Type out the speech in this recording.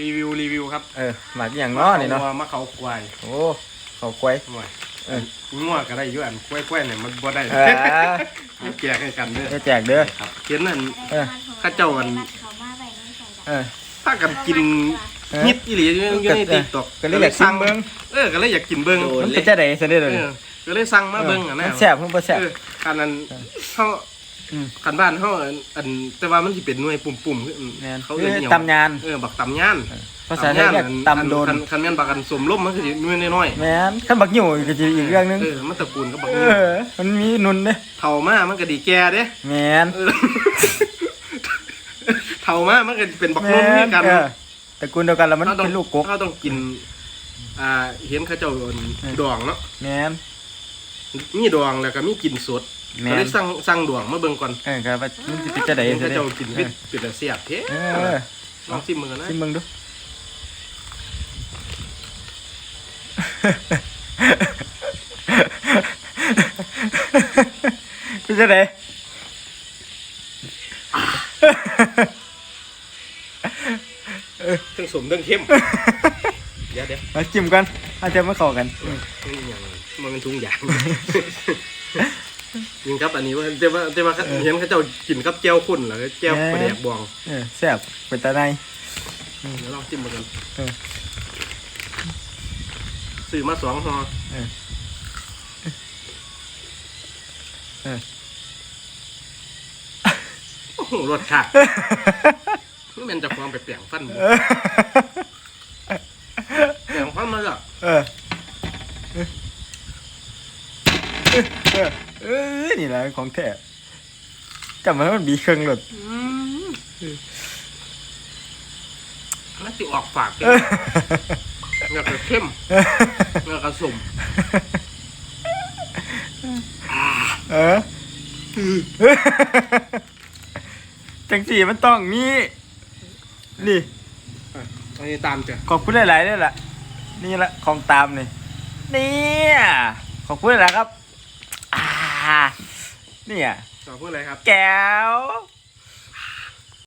รีวิวรีวิวครับเออหมากอหย่างเนาะนี่เนาะมะเขาควายโอ้เขาควายหน่อยเอองัวก็ได้อยู่อันควายควายเนี่ยมันบ่ได้เออแจกให้กันเด้อจะแจกเด้อครับเห็นนั่นเออข้าเจ้าอันเออถ้ากันกินเออฮิตอีหลีอยู่อยู่ในเออติ๊กต็อกก็เลยอยากสั่งเบิ่งเออก็เลยอยากกินเบิ่งมันเป็นจะได้ซะเด้อเอเดี๋ยวนี้อก็เลยสั่งมาเบิ่งอะนะมันแซ่บเพิ่นบ่แซ่บเออคันนั้นเฮา อืม คันบ้านเฮาอันอันแต่ว่ามันสิเป็นหน่วยปุ่มๆคืออืมแม่นเขาคืเอิ้นออิหยังตำยาน เออบักตำย่านภาษาไทยเรียกตำโดน คันคันแม่นบักอันสมล่มมันก็สิหน่วยน้อยแม่นคันบักหิวก็สิอีกเรื่องหนึงๆเออมันตระกูลกับบักเอนี่อ มันมีนุนเด้เฒ่ามามันก็ดีแก่เด้ แม่นเออเฒ่ามามันก็เป็นบักนแม่มคือกันเออตระกูลเดียวกันแล้วมันเราต้องเป็นลูกกกเราต้องกิน อ่า เห็นเขาเจ้าเอาเออดองเนาะแม่นมีดองแล้วก็มีกินสด แม่ก็นเลยสั่งสั่งดองมาเบิ่งก่อนเออครับว่ามันสิเป็นจะได้เห็นซะเขาเด้เจ้ากินเอเป็อดเป็ดแต่เสียบเท่เออลองชิมมือกันนะชิมมึงดู เป็นจะได้ ทั้งสมทั้งเข้มเดี๋ยวเดี๋ยวมาจิ้มกันอาจจะมาเข้ากัน นี่อย่างมันเป็นทุงยาง ยิงครับอันนี้ว่าแต่ว่าแต่ว่าเห็นเขาเจ้ากินกับแก้วข้นแล้วก็แก้วปลาแดกบองเออแซ่บเป็นตาในเดี๋ยวลองจิ้มมากันเออซื้อมาสองห่อเออเออโอ้โหรสชาตินี่มันจะความไปเปลี่ยงฟันหมู เออ เปลี่ยงฟันมาแล้ว เออเออ เออเออนี่แหละของแท้จำไว้ว่ามันบีเครื่องหลดน่าจะออกฝากเลยเออเงาก็เข้มเงาก็สมเออจังสีมันต้องมีนี่อันนี้ตามจ้ะขอบคุณหลายๆด้วยล่ะ นี่ละของตามนี่เนี่ยขอบคุณหลายๆครับ อ่าเนี่ยขอพูดอะไรครับ แก้ว